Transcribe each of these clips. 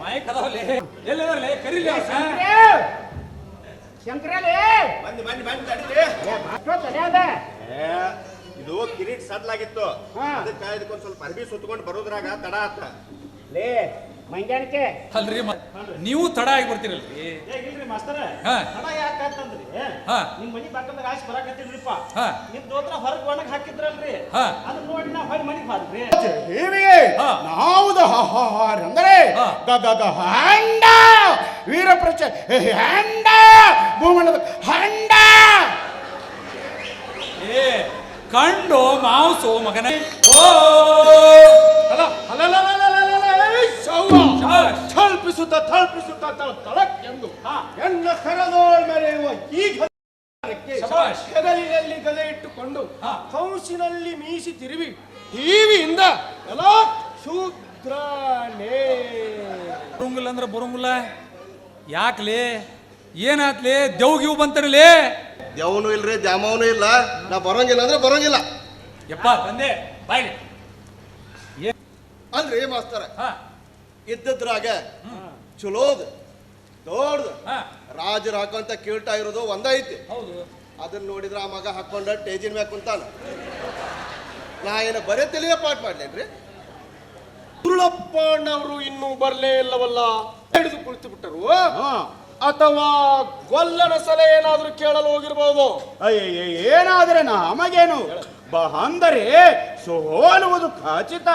ಮಾಯಕ್ ಅದಾವಲ್ಲಿ ಎಲ್ಲಿದಾರಲ್ಲ ಕರೀಲಿ ಶಂಕರೇ! ಬಂದಿ ಬಂದಿ ಬಂದಿ ತಡೀರಿ. ತಡೆಯದ ಇದು ಕಿರೀಟ್ ಸದ್ಲಾಗಿತ್ತು ಅದಕ್ಕೆ ಇದಕ್ಕೊಂದ್ ಸ್ವಲ್ಪ ಅರ್ಬಿ ಸುತ್ಕೊಂಡು ಬರೋದ್ರಾಗ ತಡ ಆತ. ಲೇ ಮಂಗ್ಯಾನಕ್ಕೆ ಅಲ್ರಿ ಮ- ನೀವು ತಡ ಆಗಿ ಬರ್ತೀರಲ್ರಿ ಇಲ್ರಿ ಮಾಸ್ತರ. ಹಾ. ತಡ ಯಾಕಂತಂದ್ರಿ ಹಾ. ನಿಮ್ ಮನಿ ಬಾಕಲ್ದಾಗ ಆಯ್ಸ್ ಬರಾಕತ್ತಿಲ್ರಿಪ್ಪ ಹಾ. ನಿಮ್ ದೋತ್ರ ಹೊರಗ್ ಒಣಗ್ ಹಾಕಿದ್ರಲ್ರಿ. ಹಾ. ಅದನ್ನ ನೋಡಿ ನಾ ಹೊಯ್ ಮನಿಗ್ ಬಾರ್ರಿ ಹೇವಿಗೆ ಹಾ. ನಾವುದು ಅಂದರೆ ಹಾ. ಹಂಡ! ವೀರ ಪ್ರಚ ಹಂಡ! ಭೂಮಂಡದ ಹಂಡ! ಏ ಕಂಡು ಮಾಂಸು ಮಗನೇ. ಓ! ಅಲ್ಲ ಹಲೋ ಥಳ್ಪಿಸುತ್ತ ಥಳ್ಪಿಸುತ್ತ ತಳ ತಳಕ್ಕೆಂದು ಎನ್ನ ಕರದೋಳ ಮೆರೆಯುವ ಈ. ಹೆಗಲಿನಲ್ಲಿ ಗದೆ ಇಟ್ಟುಕೊಂಡು. ಕೌಸಿನಲ್ಲಿ ಮೀಸಿ ತಿರುವಿ ಟಿವಿಯಿಂದ ಎಲ್ಲ ಶೂದ್ರನೇ ಬರುಂಗಿಲ್ಲ ಅಂದ್ರೆ ಬರುಂಗಿಲ್ಲ ಯಾಕ್ಲೆ? ಏನಾತ್ಲೆ? ದೇವ್ಗಿವು ಬಂತಾರಲೇ? ದೇವನು ಇಲ್ರಿ ದ್ಯಾಮವನು ಇಲ್ಲ. ನಾ ಬರಂಗಿಲ್ಲ ಅಂದ್ರೆ ಬರಂಗಿಲ್ಲ. ಯಪ್ಪ ಬಂದೆ ಬಾಯ್ಲಿ. ಅಲ್ರಿ ಮಾಸ್ತರ. ಹಾ. ಇದ್ದದ್ರಾಗ ಚಲೋದ್ ದೊಡ್ದು. ಹಾ. ರಾಜರು ಹಾಕೋಂತ ಕೇಳ್ತಾ ಇರೋದು ಒಂದೈತಿ. ಹೌದು. ಅದನ್ನ ನೋಡಿದ್ರ ಆ ಮಗ ಹಾಕೊಂಡ ಟೇಜಿನ ಮ್ಯಾಗ ಕುಂತಾನ. ನಾ ಏನ ಬರೇ ತಿಳಿಯ ಪಾಠ ಮಾಡ್ಲೇನ್ರಿ? ಅವರು ಇನ್ನೂ ಬರಲೇ ಇಲ್ಲವಲ್ಲ? ಹಿಡಿದು ಕುಳಿತು ಬಿಟ್ಟರು. ಅಥವಾ ಗೊಲ್ಲನ ಸಲಹೆ ಏನಾದರೂ ಕೇಳಲು ಹೋಗಿರ್ಬೋದು? ಅಯ್ಯಯ್ಯ ಏನಾದರೆ ನಮಗೇನು ಅಂದರೆ ಸೋಲುವುದು ಖಚಿತ.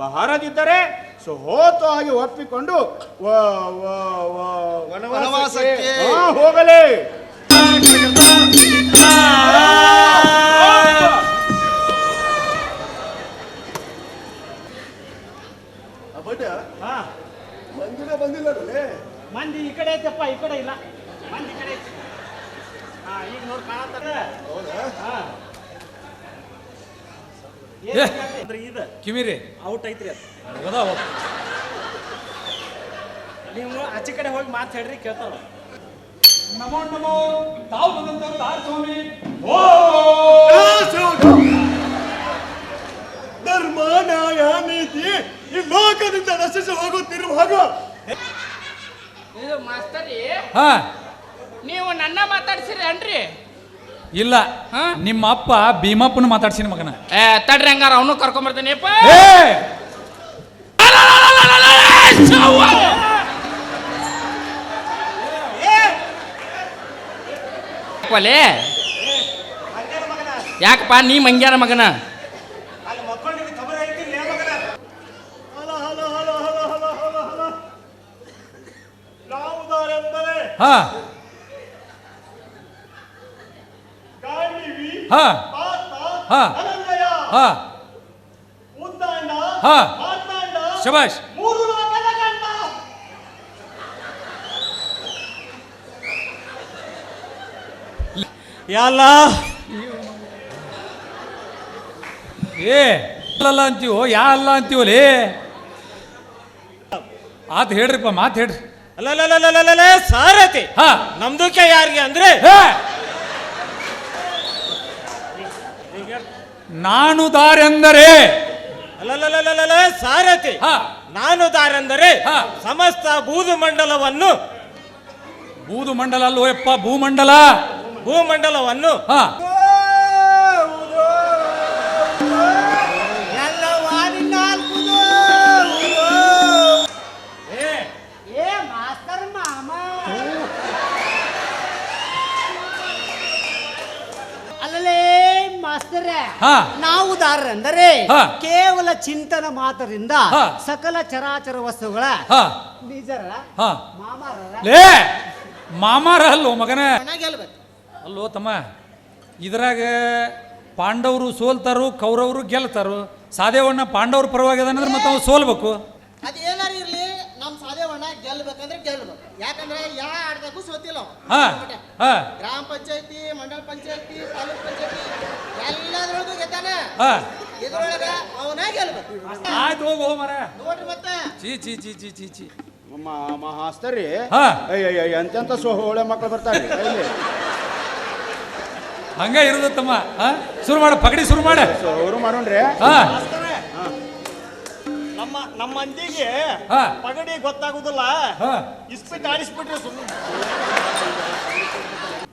ಬಹರದಿದ್ದರೆ ಹೋತು ಆಗಿ ಒಪ್ಪಿಕೊಂಡು ವನವಾಸಕ್ಕೆ. ಹೋಗಲೇ. ಮಂದಿನ ಬಂದಿಲ್ಲ ಮಂದಿ ಈ ಕಡೆ ಐತಪ್ಪ ಈ ಕಡೆ ಇಲ್ಲ. ಮಂದಿ ಈ ಕಡೆ ಐತಿ. ಹಾ ಈಗ ನೋಡಿ ಹೌದಾ? ಹಾ. ಅಂದ್ರೆ ಇದು? ಕಿವಿರಿ ಔಟ್ ಐತ್ರಿ ಅದು. ನೀವು ಆಚೆ ಕಡೆ ಹೋಗಿ ಮಾತು ಹೇಳ್ರಿ ಕೇಳ್ತಾರ ನಮೋ ನಮೋ ತಾವು ಬಂದಂತ ತಾರ್ ಸ್ವಾಮಿ ಧರ್ಮ ನ್ಯಾಯ ನೀತಿ ಈ ಲೋಕದಿಂದ ನಶಿಸಿ ಹೋಗುತ್ತಿರುವಾಗ ಇದು ಮಾಸ್ತರಿ ಹಾ. ನೀವು ನನ್ನ ಮಾತಾಡ್ಸಿರಿ ಅನ್ರಿ ಇಲ್ಲ ಹಾ? ನಿಮ್ಮ ಅಪ್ಪ ಭೀಮಪ್ಪನ ಮಾತಾಡ್ಸಿನ ಮಗನ ಏ ತಡ್ರಿ ಹಂಗಾರ ಅವನು ಒಲೆ ಯಾಕಪ್ಪ ನೀ ಮಂಗ್ಯಾರ ಮಗನ ಅಲ್ಲಿ ಹಾ. ಹಾ. ಹಾ. ಹಾ. ಶಬಾಷ್. ಯಲ್ಲ ಏ ಅಲ್ಲ ಅಂತೀವೋ ಯಾ ಅಲ್ಲ ಅಂತೀವಲೇ ಆತ್ ಹೇಳ್ರಿಪ್ಪ ಮಾತ್ ಹೇಳ್ರಿ. ಅಲ್ಲ ಸಾರತಿ ಹಾ. ನಮ್ದಕ್ಕೆ ಯಾರಿಗೆ ಅಂದ್ರೆ ನಾನು ದಾರೆಂದರೆ. ಅಲ್ಲಲ್ಲಲ್ಲಲ್ಲಲ್ಲ ಸಾರಥಿ. ಹಾ. ನಾನು ದಾರೆಂದರೆ ಹಾ. ಸಮಸ್ತ ಬೂದು ಮಂಡಲವನ್ನು ಬೂದು ಮಂಡಲ ಅಲ್ಲೋ ಯಪ್ಪ ಭೂಮಂಡಲ. ಭೂಮಂಡಲವನ್ನು ಹಾ. ಏ ಮಾಸ್ತರ್ ಮಾಮ. ಮಾಸ್ತರ. ನಾವು ದಾರರೆಂದರೆ ಕೇವಲ ಚಿಂತನ ಮಾತರಿಂದ. ಸಕಲ ಚರಾಚರ ವಸ್ತುಗಳ ಹಾ. ಬೀಜರ ಲೇ ಮಾಮಾರ ಅಲ್ಲೋ ಮಗನ. ಗೆಲ್ಬೇಕು ಅಲ್ಲೋ ತಮ್ಮ ಇದ್ರಾಗ ಪಾಂಡವರು ಸೋಲ್ತಾರು ಕೌರವರು ಗೆಲ್ತಾರು. ಸಾದೇವಣ್ಣ ಪಾಂಡವರ ಪರವಾಗಿ ಅದಾನಂದ್ರೆ ಮತ್ತೆ ಅವ್ನು ಸೋಲ್ಬೇಕು. ಅದೇನಾರು ಇರ್ಲಿ ನಮ್ಮ ಸಾದೇವಣ್ಣ ಗೆಲ್ಬೇಕಂದ್ರೆ ಗೆಲ್ಬೇಕು. ಯಾಕಂದ್ರೆ ಯಾ ಆಡ್ದಾಗೂ ಸೋತಿಲ್ಲ ಗ್ರಾಮ ಪಂಚಾಯತಿ ಮಂಡಲ ಪಂಚಾಯತಿ ತಾಲೂಕ್ ಪಂಚಾಯತಿ. ಎಲ್ಲದ್ರೊಳಗೂ ಗೆದ್ದಾನೆ. ಹಾ. ಇದ್ರೊಳಗ ಅವನ ಗೆಲ್ಬೇಕು. ಆಯ್ತು ಹೋಗು ಹೋ ಮರ ನೋಡ್ರಿ ಮತ್ತೆ. ಚೀ ಚೀ ಚೀ ಚೀ ಚೀ ಚೀ ಮಾಸ್ತರಿ ಹಾ. ಅಯ್ಯಯ್ಯ ಎಂತೆಂತ ಸೋ ಒಳ್ಳೆ ಮಕ್ಕಳು ಬರ್ತಾರೆ. ಇಲ್ಲಿ. ಹಂಗ ಇರುದತ್ತಮ್ಮ ಹಾ? ಶುರು ಮಾಡ ಪಗಡಿ ಶುರು ಮಾಡ. ಅವರು ಮಾಡೋಣ್ರಿ. ಹಾ. ನಮ್ಮ ನಮ್ಮ ಮಂದಿಗೆ ಹಾ. ಪಗಡಿ ಗೊತ್ತಾಗುದಿಲ್ಲ. ಹಾ. ಇಸ್ಪಿಟ್ ಆಡಿಸ್ಬಿಟ್ರೆ ಸುಮ್ಮನೆ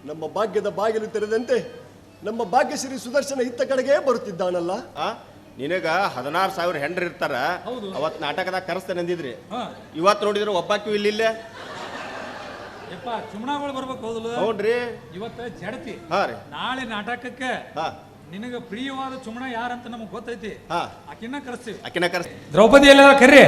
ನಮ್ಮ ಭಾಗ್ಯದ ಬಾಗಿಲು ತೆರೆದಂತೆ ನಮ್ಮ ಭಾಗ್ಯಶ್ರೀ ಸುದರ್ಶನ ಇತ್ತ ಕಡೆಗೆ ಬರುತ್ತಿದ್ದಾನಲ್ಲ? ಆ ನಿನಗ ಹದಿನಾರು ಸಾವಿರ ಹೆಂಡ್ರು ಇರ್ತಾರ. ಅವತ್ ನಾಟಕದಾಗ ಕರೆಸ್ತೇನೆ ಅಂದಿದ್ರಿ. ಇವತ್ ಇವತ್ತು ನೋಡಿದ್ರೆ ಒಬ್ಬಾಕಿ ಇಲ್ಲಿಲ್ಲ. ಯಪ್ಪ ಚುಮಣಗಳು ಬರ್ಬೇಕು ಹೌದಲ್ಲ? ಹೌದ್ರಿ. ಇವತ್ತ ಜಡತಿ. ಹಾ ರೀ. ನಾಳೆ ನಾಟಕಕ್ಕೆ ಹಾ. ನಿನಗ ಪ್ರಿಯವಾದ ಚುಮಣ ಯಾರಂತ ನಮಗ್ ಗೊತ್ತೈತಿ. ಹಾ. ಆಕಿನ್ನ ಕರೆಸ್ತೀವಿ. ಆಕಿನ ಕರೆಸ್ ದ್ರೌಪದಿ ಎಲ್ಲ ಕರ್ರಿ?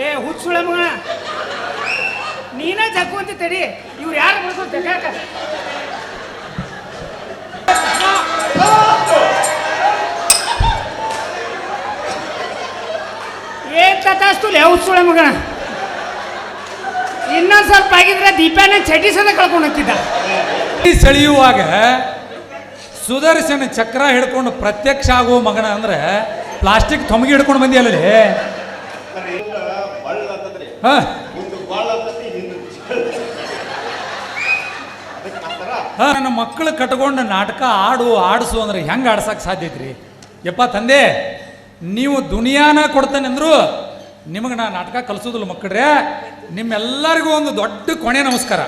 ಏ, ಹುಚ್ಚುಳ ಮಗ ನೀನೇ ಜಗ್ಗುವಂತ ತಡಿ. ಇವ್ರು ಯಾರು ಬರ್ಬೇಕು ಜಗಾಕ ಏನ್ ಲೇ, ಹುಚ್ಚುಳ ಮಗ ಇನ್ನೊಂದ್ ಸ್ವಲ್ಪ ಆಗಿದ್ರೆ ದೀಪಾನ ಚಟಿಸನ ಕಳ್ಕೊಂಡು ಹೋಗ್ತಿದ್ದ. ಈ ಸೆಳೆಯುವಾಗ ಸುದರ್ಶನ ಚಕ್ರ ಹಿಡ್ಕೊಂಡು ಪ್ರತ್ಯಕ್ಷ ಆಗುವ ಮಗನ ಅಂದ್ರೆ ಪ್ಲಾಸ್ಟಿಕ್ ತೊಮಗಿ ಹಿಡ್ಕೊಂಡು ಬಂದಿಯಲ್ಲೇ ಹಾ. ಹಾ, ನನ್ನ ಮಕ್ಕಳು ಕಟ್ಕೊಂಡು ನಾಟಕ ಆಡು ಆಡಿಸು ಅಂದ್ರೆ ಹೆಂಗೆ ಆಡ್ಸಕ್ಕೆ ಸಾಧ್ಯ ಐತ್ರಿ? ಯಪ್ಪ ತಂದೆ ನೀವು ದುನಿಯಾನ ಕೊಡ್ತೇನೆ ಅಂದ್ರು ನಿಮಗೆ ನಾ ನಾಟಕ ಕಲಿಸೋದಿಲ್ಲ ಮಕ್ಕಳ್ರೆ. ನಿಮ್ಮೆಲ್ಲರಿಗೂ ಒಂದು ದೊಡ್ಡ ಕೊನೆ ನಮಸ್ಕಾರ.